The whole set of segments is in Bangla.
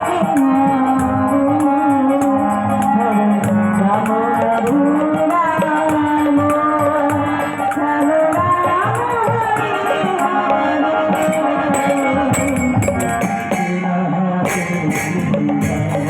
হরে কৃষ্ণ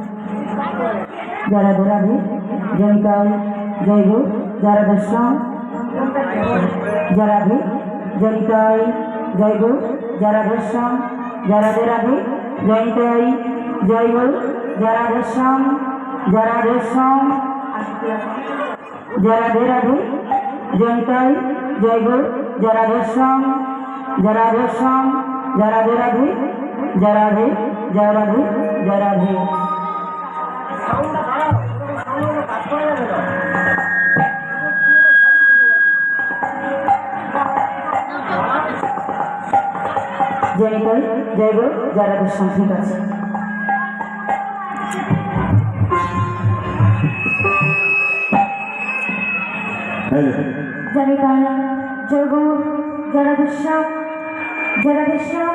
হরে হরে কৃষ্ণ হরে কৃষ্ণ কৃষ্ণ হরে হরে হরে রাম হরে রাম রাম রাম হরে হরে জয় কৃষ্ণ জয় কৃষ্ণ জয় রাধে জয় কাল, জয় গো জয় কৃষ্ণ জয় রাধে জয় নিতাই জয় গো জয় রাধেশ্যাম জয় ঠিক আছে জয় নিতাই জয় গো জয় রাধেশ্যাম জয় রাধেশ্যাম।